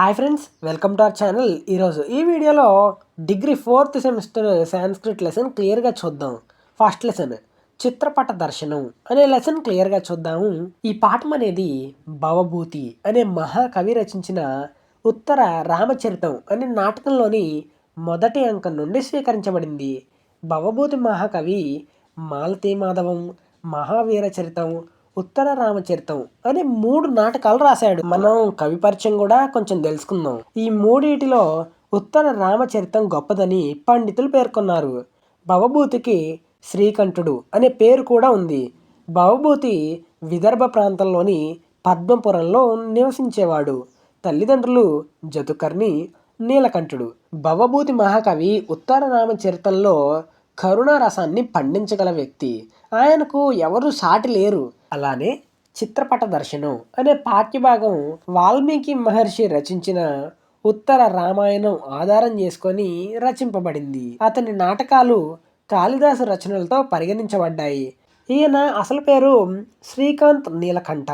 Hi friends welcome to our channel. ఈరోజు ఈ వీడియోలో degree fourth semester Sanskrit lesson క్లియర్గా చూద్దాం. ఫస్ట్ లెసన్ చిత్రపట దర్శనం అనే లెసన్ క్లియర్గా చూద్దాము. ఈ పాఠం అనేది భవభూతి అనే మహాకవి రచించిన ఉత్తర రామచరితం అనే నాటకంలోని మొదటి అంకం నుండి స్వీకరించబడింది. భవభూతి మహాకవి మాలతీ మాధవం మహావీర చరితం ఉత్తర రామచరితం అని మూడు నాటకాలు రాశాడు. మనం కవి పరిచయం కూడా కొంచెం తెలుసుకుందాం. ఈ మూడిటిలో ఉత్తర రామచరితం గొప్పదని పండితులు పేర్కొన్నారు. భవభూతికి శ్రీకంఠుడు అనే పేరు కూడా ఉంది. భవభూతి విదర్భ ప్రాంతంలోని పద్మపురంలో నివసించేవాడు. తల్లిదండ్రులు జతుకర్ణి నీలకంఠుడు. భవభూతి మహాకవి ఉత్తర రామచరితంలో కరుణ రసాన్ని పండించగల వ్యక్తి. ఆయనకు ఎవరు సాటి లేరు. అలానే చిత్రపట దర్శనం అనే పాఠ్యభాగం వాల్మీకి మహర్షి రచించిన ఉత్తర రామాయణం ఆధారం చేసుకొని రచింపబడింది. అతని నాటకాలు కాళిదాసు రచనలతో పరిగణించబడ్డాయి. ఈయన అసలు పేరు శ్రీకాంత్ నీలకంఠ.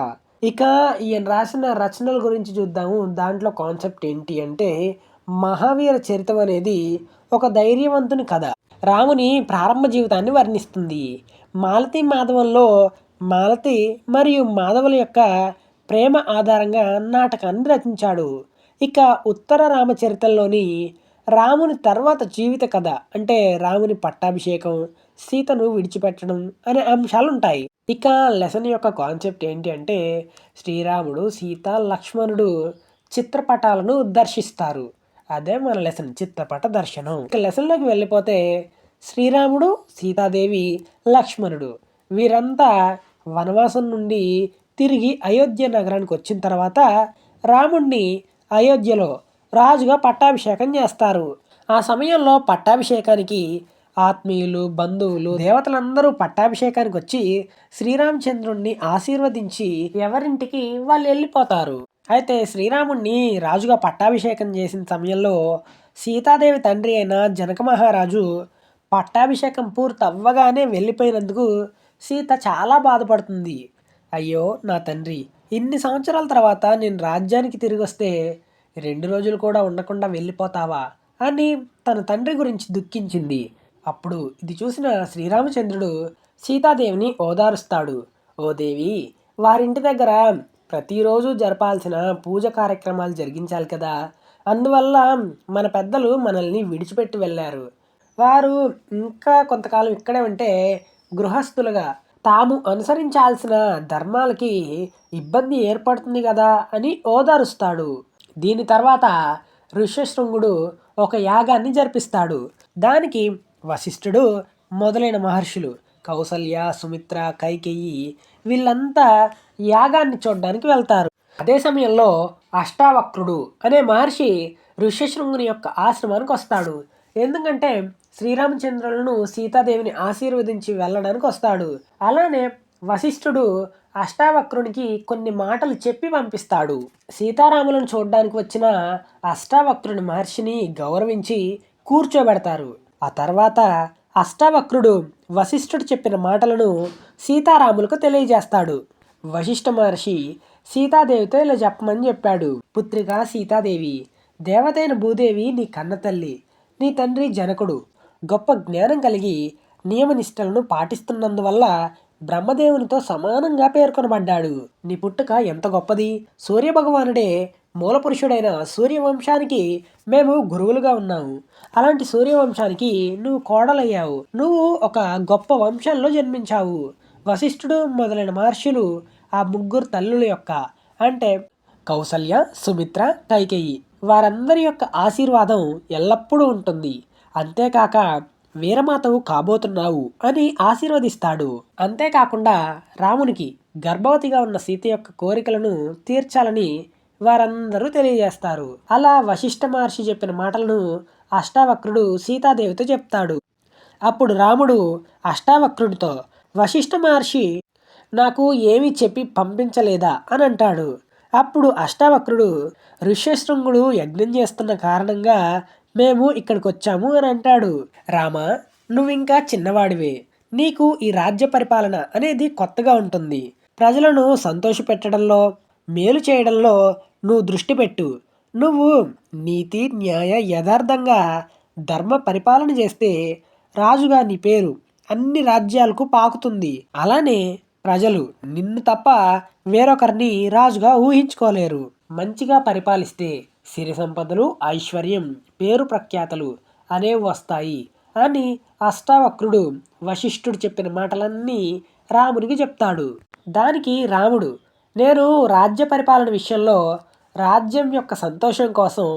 ఇక ఈయన రాసిన రచనల గురించి చూద్దాము. దాంట్లో కాన్సెప్ట్ ఏంటి అంటే మహావీర చరితం అనేది ఒక ధైర్యవంతుని కథ. రాముని ప్రారంభ జీవితాన్ని వర్ణిస్తుంది. మాలతీ మాధవంలో మాలతి మరియు మాధవుల యొక్క ప్రేమ ఆధారంగా నాటకాన్ని రచించాడు. ఇక ఉత్తర రామచరితంలోని రాముని తర్వాత జీవిత కథ అంటే రాముని పట్టాభిషేకం సీతను విడిచిపెట్టడం అనే అంశాలు ఉంటాయి ఇక లెసన్ యొక్క కాన్సెప్ట్ ఏంటి అంటే శ్రీరాముడు సీత లక్ష్మణుడు చిత్రపటాలను దర్శిస్తారు. అదే మన లెసన్ చిత్రపట దర్శనం. ఇక లెసన్లోకి వెళ్ళిపోతే శ్రీరాముడు సీతాదేవి లక్ష్మణుడు వీరంతా వనవాసం నుండి తిరిగి అయోధ్య నగరానికి వచ్చిన తర్వాత రాముణ్ణి అయోధ్యలో రాజుగా పట్టాభిషేకం చేస్తారు. ఆ సమయంలో పట్టాభిషేకానికి ఆత్మీయులు బంధువులు దేవతలందరూ పట్టాభిషేకానికి వచ్చి శ్రీరామచంద్రుణ్ణి ఆశీర్వదించి ఎవరింటికి వాళ్ళు వెళ్ళిపోతారు. అయితే శ్రీరాముణ్ణి రాజుగా పట్టాభిషేకం చేసిన సమయంలో సీతాదేవి తండ్రి అయిన జనక మహారాజు పట్టాభిషేకం పూర్తి అవ్వగానే వెళ్ళిపోయినందుకు సీత చాలా బాధపడుతుంది. అయ్యో నా తండ్రి ఇన్ని సంవత్సరాల తర్వాత నేను రాజ్యానికి తిరిగి వస్తే రెండు రోజులు కూడా ఉండకుండా వెళ్ళిపోతావా? అని తన తండ్రి గురించి దుఃఖించింది. అప్పుడు ఇది చూసిన శ్రీరామచంద్రుడు సీతాదేవిని ఓదారుస్తాడు. ఓ దేవి వారింటి దగ్గర ప్రతిరోజు జరపాల్సిన పూజ కార్యక్రమాలు జరిగించాలి కదా. అందువల్ల మన పెద్దలు మనల్ని విడిచిపెట్టి వెళ్ళారు. వారు ఇంకా కొంతకాలం ఇక్కడే ఉంటే గృహస్థులుగా తాము అనుసరించాల్సిన ధర్మాలకి ఇబ్బంది ఏర్పడుతుంది కదా అని ఓదారుస్తాడు. దీని తర్వాత ఋష్యశృంగుడు ఒక యాగాన్ని జరిపిస్తాడు. దానికి వశిష్ఠుడు మొదలైన మహర్షులు కౌసల్య సుమిత్ర కైకేయి వీళ్ళంతా యాగాన్ని చూడడానికి వెళ్తారు. అదే సమయంలో అష్టావక్రుడు అనే మహర్షి ఋష్యశృంగుని యొక్క ఆశ్రమానికి వస్తాడు. ఎందుకంటే శ్రీరామచంద్రులను సీతాదేవిని ఆశీర్వదించి వెళ్ళడానికి వస్తాడు అలానే వశిష్ఠుడు అష్టావక్రునికి కొన్ని మాటలు చెప్పి పంపిస్తాడు. సీతారాములను చూడడానికి వచ్చిన అష్టావక్రుని మహర్షిని గౌరవించి కూర్చోబెడతారు. ఆ తర్వాత అష్టావక్రుడు వశిష్ఠుడు చెప్పిన మాటలను సీతారాములకు తెలియజేస్తాడు. వశిష్ఠ మహర్షి సీతాదేవితో ఇలా చెప్పమని చెప్పాడు. పుత్రిక సీతాదేవి దేవతైన భూదేవి నీ కన్న తల్లి నీ తండ్రి జనకుడు. గొప్ప జ్ఞానం కలిగి నియమనిష్టలను పాటిస్తున్నందువల్ల బ్రహ్మదేవునితో సమానంగా పేర్కొనబడ్డాడు. నీ పుట్టుక ఎంత గొప్పది? సూర్యభగవానుడే మూలపురుషుడైన సూర్యవంశానికి మేము గురువులుగా ఉన్నాము. అలాంటి సూర్యవంశానికి నువ్వు కోడలయ్యావు. నువ్వు ఒక గొప్ప వంశంలో జన్మించావు. వశిష్ఠుడు మొదలైన మహర్షులు ఆ ముగ్గురు తల్లుల యొక్క అంటే కౌసల్య సుమిత్ర కైకేయి వారందరి యొక్క ఆశీర్వాదం ఎల్లప్పుడూ ఉంటుంది. అంతేకాక వీరమాతవు కాబోతున్నావు అని ఆశీర్వదిస్తాడు. అంతేకాకుండా రామునికి గర్భవతిగా ఉన్న సీత యొక్క కోరికలను తీర్చాలని వారందరూ తెలియజేస్తారు. అలా వశిష్ఠ మహర్షి చెప్పిన మాటలను అష్టావక్రుడు సీతాదేవితో చెప్తాడు. అప్పుడు రాముడు అష్టావక్రుడితో వశిష్ఠ మహర్షి నాకు ఏమీ చెప్పి పంపించలేదా? అని అంటాడు. అప్పుడు అష్టావక్రుడు ఋష్యశృంగుడు యజ్ఞం చేస్తున్న కారణంగా మేము ఇక్కడికి వచ్చాము అని అంటాడు. రామ నువ్వు ఇంకా చిన్నవాడివే. నీకు ఈ రాజ్య పరిపాలన అనేది కొత్తగా ఉంటుంది. ప్రజలను సంతోషపెట్టడంలో మేలు చేయడంలో నువ్వు దృష్టి పెట్టు. నువ్వు నీతి న్యాయ యథార్థంగా ధర్మ పరిపాలన చేస్తే రాజుగా నీ పేరు అన్ని రాజ్యాలకు పాకుతుంది. అలానే ప్రజలు నిన్ను తప్ప వేరొకరిని రాజుగా ఊహించుకోలేరు. మంచిగా పరిపాలిస్తే సిరి సంపదలు ఐశ్వర్యం పేరు ప్రఖ్యాతలు అనేవి వస్తాయి అని అష్టావక్రుడు వశిష్ఠుడు చెప్పిన మాటలన్నీ రామునికి చెప్తాడు. దానికి రాముడు నేను రాజ్య పరిపాలన విషయంలో రాజ్యం యొక్క సంతోషం కోసం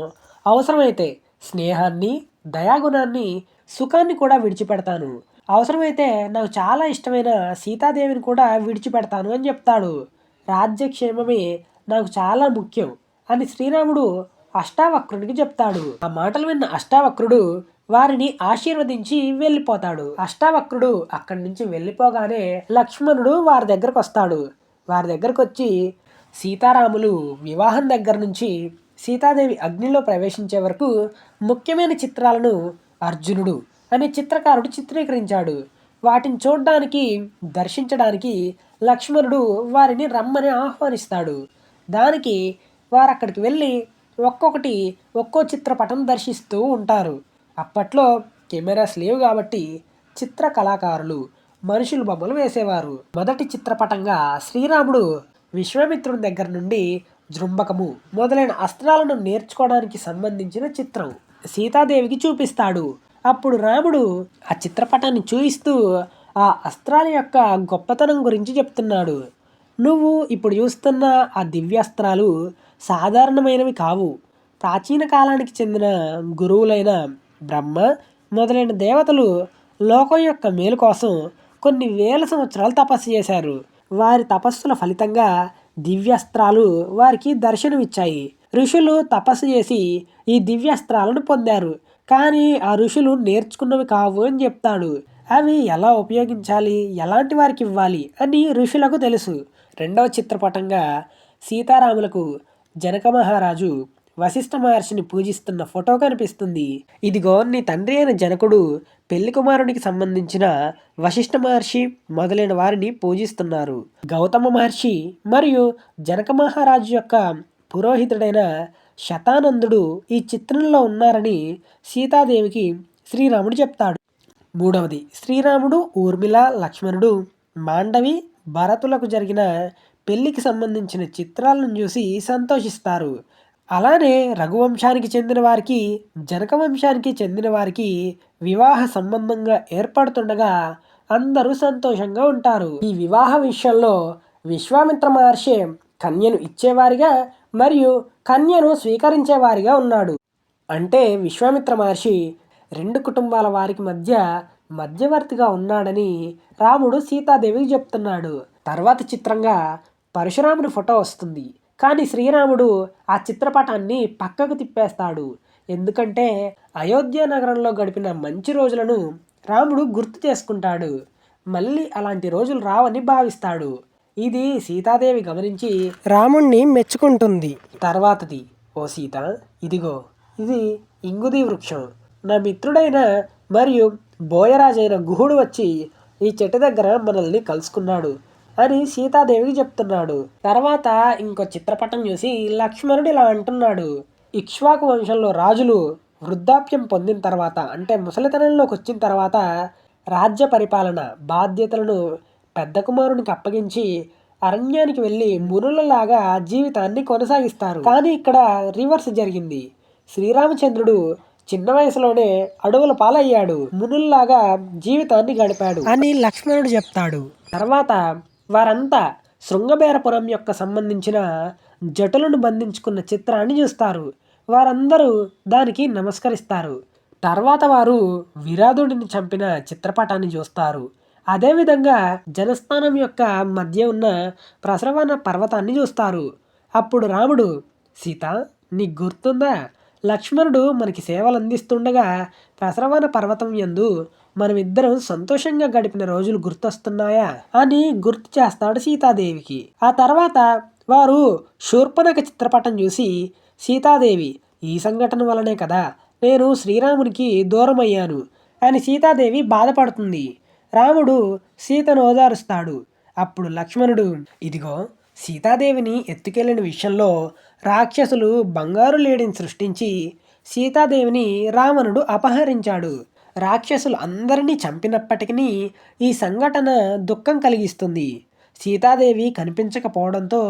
అవసరమైతే స్నేహాన్ని దయాగుణాన్ని సుఖాన్ని కూడా విడిచిపెడతాను. అవసరమైతే నాకు చాలా ఇష్టమైన సీతాదేవిని కూడా విడిచిపెడతాను అని చెప్తాడు. రాజ్యక్షేమమే నాకు చాలా ముఖ్యం అని శ్రీరాముడు అష్టావక్రుడికి చెప్తాడు. ఆ మాటలు విన్న అష్టావక్రుడు వారిని ఆశీర్వదించి వెళ్ళిపోతాడు. అష్టావక్రుడు అక్కడి నుంచి వెళ్ళిపోగానే లక్ష్మణుడు వారి దగ్గరకు వస్తాడు. వారి దగ్గరకు వచ్చి సీతారాములు వివాహం దగ్గర నుంచి సీతాదేవి అగ్నిలో ప్రవేశించే వరకు ముఖ్యమైన చిత్రాలను అర్జునుడు అనే చిత్రకారుడు చిత్రీకరించాడు. వాటిని చూడడానికి దర్శించడానికి లక్ష్మణుడు వారిని రమ్మని ఆహ్వానిస్తాడు. దానికి వారు అక్కడికి వెళ్ళి ఒక్కొక్కటి ఒక్కో చిత్రపటం దర్శిస్తూ ఉంటారు. అప్పట్లో కెమెరాస్ లేవు కాబట్టి చిత్ర కళాకారులు మనుషులు బొమ్మలు వేసేవారు. మొదటి చిత్రపటంగా శ్రీరాముడు విశ్వామిత్రుడి దగ్గర నుండి జృంబకము మొదలైన అస్త్రాలను నేర్చుకోవడానికి సంబంధించిన చిత్రం సీతాదేవికి చూపిస్తాడు. అప్పుడు రాముడు ఆ చిత్రపటాన్ని చూపిస్తూ ఆ అస్త్రాల యొక్క గొప్పతనం గురించి చెప్తున్నాడు. నువ్వు ఇప్పుడు చూస్తున్న ఆ దివ్యాస్త్రాలు సాధారణమైనవి కావు. ప్రాచీన కాలానికి చెందిన గురువులైన బ్రహ్మ మొదలైన దేవతలు లోకం యొక్క మేలు కోసం కొన్ని వేల సంవత్సరాలు తపస్సు చేశారు. వారి తపస్సుల ఫలితంగా దివ్యాస్త్రాలు వారికి దర్శనమిచ్చాయి. ఋషులు తపస్సు చేసి ఈ దివ్యాస్త్రాలను పొందారు. కానీ ఆ ఋషులు నేర్చుకున్నవి కావు అని చెప్తాడు. అవి ఎలా ఉపయోగించాలి? ఎలాంటి వారికి ఇవ్వాలి? అని ఋషులకు తెలుసు. రెండవ చిత్రపటంగా సీతారాములకు జనక మహారాజు వశిష్ఠ మహర్షిని పూజిస్తున్న ఫోటో కనిపిస్తుంది. ఇదిగో నీ తండ్రి అయిన జనకుడు పెళ్ళి కుమారునికి సంబంధించిన వశిష్ఠ మహర్షి మొదలైన వారిని పూజిస్తున్నారు. గౌతమ మహర్షి మరియు జనక మహారాజు యొక్క పురోహితుడైన శతానందుడు ఈ చిత్రంలో ఉన్నారని సీతాదేవికి శ్రీరాముడు చెప్తాడు. మూడవది శ్రీరాముడు ఊర్మిళ లక్ష్మణుడు మాండవి భరతులకు జరిగిన పెళ్ళికి సంబంధించిన చిత్రాలను చూసి సంతోషిస్తారు. అలానే రఘువంశానికి చెందిన వారికి జనక వంశానికి చెందిన వారికి వివాహ సంబంధంగా ఏర్పడుతుండగా అందరూ సంతోషంగా ఉంటారు. ఈ వివాహ విషయంలో విశ్వామిత్ర మహర్షి కన్యను ఇచ్చేవారిగా మరియు కన్యను స్వీకరించేవారిగా ఉన్నాడు. అంటే విశ్వామిత్ర మహర్షి రెండు కుటుంబాల వారికి మధ్య మధ్యవర్తిగా ఉన్నాడని రాముడు సీతాదేవికి చెప్తున్నాడు. తర్వాత చిత్రంగా పరశురాముడి ఫోటో వస్తుంది. కానీ శ్రీరాముడు ఆ చిత్రపటాన్ని పక్కకు తిప్పేస్తాడు. ఎందుకంటే అయోధ్య నగరంలో గడిపిన మంచి రోజులను రాముడు గుర్తు చేసుకుంటాడు. మళ్ళీ అలాంటి రోజులు రావని భావిస్తాడు. ఇది సీతాదేవి గమనించి రాముణ్ణి మెచ్చుకుంటుంది. తర్వాతది ఓ సీత ఇదిగో ఇది ఇంగుది వృక్షం. నా మిత్రుడైన మరియు బోయరాజైన గుహుడు వచ్చి ఈ చెట్టు దగ్గర మనల్ని కలుసుకున్నాడు అని సీతాదేవికి చెప్తున్నాడు. తర్వాత ఇంకో చిత్రపటం చూసి లక్ష్మణుడు ఇలా అంటున్నాడు. ఇక్ష్వాకు వంశంలో రాజులు వృద్ధాప్యం పొందిన తర్వాత అంటే ముసలితనంలోకి వచ్చిన తర్వాత రాజ్య పరిపాలన బాధ్యతలను పెద్ద కుమారునికి అప్పగించి అరణ్యానికి వెళ్ళి మునులలాగా జీవితాన్ని కొనసాగిస్తారు. కానీ ఇక్కడ రివర్స్ జరిగింది. శ్రీరామచంద్రుడు చిన్న వయసులోనే అడవుల పాలయ్యాడు. మునుల్లాగా జీవితాన్ని గడిపాడు అని లక్ష్మణుడు చెప్తాడు. తర్వాత వారంతా శృంగబేరపురం యొక్క సంబంధించిన జటులను బంధించుకున్న చిత్రాన్ని చూస్తారు. వారందరూ దానికి నమస్కరిస్తారు. తర్వాత వారు విరాధుడిని చంపిన చిత్రపటాన్ని చూస్తారు. అదేవిధంగా జనస్థానం యొక్క మధ్య ఉన్న ప్రసరవన పర్వతాన్ని చూస్తారు. అప్పుడు రాముడు సీత నీకు గుర్తుందా? లక్ష్మణుడు మనకి సేవలు అందిస్తుండగా ప్రసరవన పర్వతం యందు మనమిద్దరం సంతోషంగా గడిపిన రోజులు గుర్తొస్తున్నాయా? అని గుర్తు చేస్తాడు సీతాదేవికి. ఆ తర్వాత వారు శూర్పణక చిత్రపటం చూసి సీతాదేవి ఈ సంఘటన వలనే కదా నేను శ్రీరామునికి దూరం అయ్యాను అని సీతాదేవి బాధపడుతుంది. రాముడు సీతను ఓదారుస్తాడు. అప్పుడు లక్ష్మణుడు ఇదిగో సీతాదేవిని ఎత్తుకెళ్ళిన విషయంలో రాక్షసులు బంగారు లేడిని సృష్టించి సీతాదేవిని రావణుడు అపహరించాడు. రాక్షసులు అందరినీ చంపినప్పటికీ ఈ సంఘటన దుఃఖం కలిగిస్తుంది. సీతాదేవి కనిపించకపోవడంతో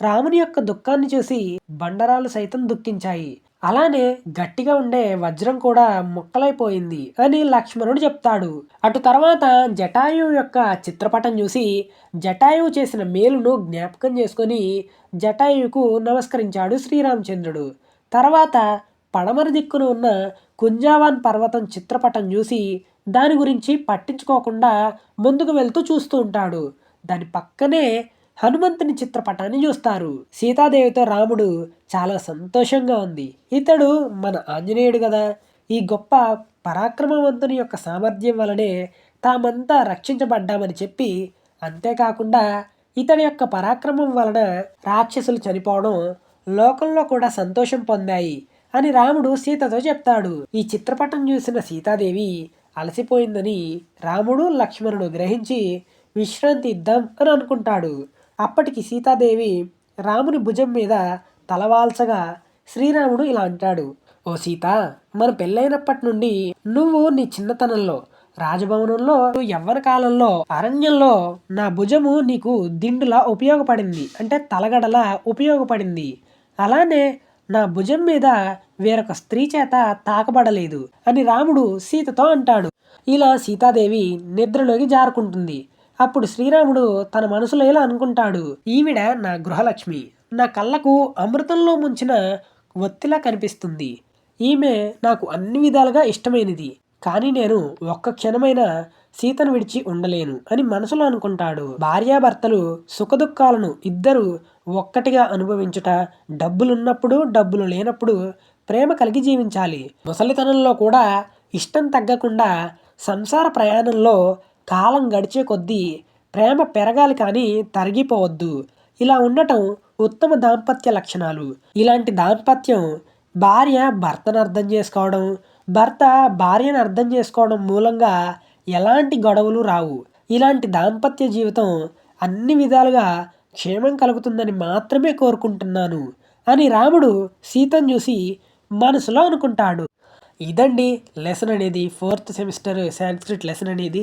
రాముని యొక్క దుఃఖాన్ని చూసి బండరాలు సైతం దుఃఖించాయి. అలానే గట్టిగా ఉండే వజ్రం కూడా ముక్కలైపోయింది అని లక్ష్మణుడు చెప్తాడు. అటు తర్వాత జటాయువు యొక్క చిత్రపటం చూసి జటాయువు చేసిన మేలును జ్ఞాపకం చేసుకొని జటాయువుకు నమస్కరించాడు శ్రీరామచంద్రుడు. తర్వాత పడమర దిక్కున ఉన్న కుంజావాన్ పర్వతం చిత్రపటం చూసి దాని గురించి పట్టించుకోకుండా ముందుకు వెళ్తూ చూస్తూ ఉంటాడు. దాని పక్కనే హనుమంతుని చిత్రపటాన్ని చూస్తారు. సీతాదేవితో రాముడు చాలా సంతోషంగా ఉంది. ఇతడు మన ఆంజనేయుడు కదా ఈ గొప్ప పరాక్రమవంతుని యొక్క సామర్థ్యం వలనే తామంతా రక్షించబడ్డామని చెప్పి అంతేకాకుండా ఇతడి యొక్క పరాక్రమం వలన రాక్షసులు చనిపోవడం లోకంలో కూడా సంతోషం పొందాయి అని రాముడు సీతతో చెప్తాడు. ఈ చిత్రపటం చూసిన సీతాదేవి అలసిపోయిందని రాముడు లక్ష్మణుడు గ్రహించి విశ్రాంతి ఇద్దాం అని అనుకుంటాడు. అప్పటికి సీతాదేవి రాముని భుజం మీద తలవాల్చగా శ్రీరాముడు ఇలా అంటాడు ఓ సీత మన పెళ్ళైనప్పటి నుండి నువ్వు నీ చిన్నతనంలో రాజభవనంలో యవ్వన కాలంలో అరణ్యంలో నా భుజము నీకు దిండులా ఉపయోగపడింది అంటే తలగడలా ఉపయోగపడింది. అలానే నా భుజం మీద వేరొక స్త్రీ చేత తాకబడలేదు అని రాముడు సీతతో అంటాడు. ఇలా సీతాదేవి నిద్రలోకి జారుకుంటుంది. అప్పుడు శ్రీరాముడు తన మనసులో ఇలా అనుకుంటాడు? ఈవిడ నా గృహలక్ష్మి. నా కళ్ళకు అమృతంలో ముంచిన ఒత్తిలా కనిపిస్తుంది. ఈమె నాకు అన్ని విధాలుగా ఇష్టమైనది. కానీ నేను ఒక్క క్షణమైన సీతను విడిచి ఉండలేను అని మనసులో అనుకుంటాడు. భార్యాభర్తలు సుఖదుఖాలను ఇద్దరు ఒక్కటిగా అనుభవించుట డబ్బులున్నప్పుడు డబ్బులు లేనప్పుడు ప్రేమ కలిగి జీవించాలి. ముసలితనంలో కూడా ఇష్టం తగ్గకుండా సంసార ప్రయాణంలో కాలం గడిచే కొద్దీ ప్రేమ పెరగాలి కానీ తరిగిపోవద్దు. ఇలా ఉండటం ఉత్తమ దాంపత్య లక్షణాలు. ఇలాంటి దాంపత్యం భార్య భర్తను అర్థం చేసుకోవడం భర్త భార్యను అర్థం చేసుకోవడం మూలంగా ఎలాంటి గొడవలు రావు. ఇలాంటి దాంపత్య జీవితం అన్ని విధాలుగా క్షేమం కలుగుతుందని మాత్రమే కోరుకుంటున్నాను అని రాముడు సీతను చూసి మనసులో అనుకుంటాడు. ఇదండి లెసన్ అనేది ఫోర్త్ సెమిస్టర్ సాంస్క్రిట్ లెసన్ అనేది.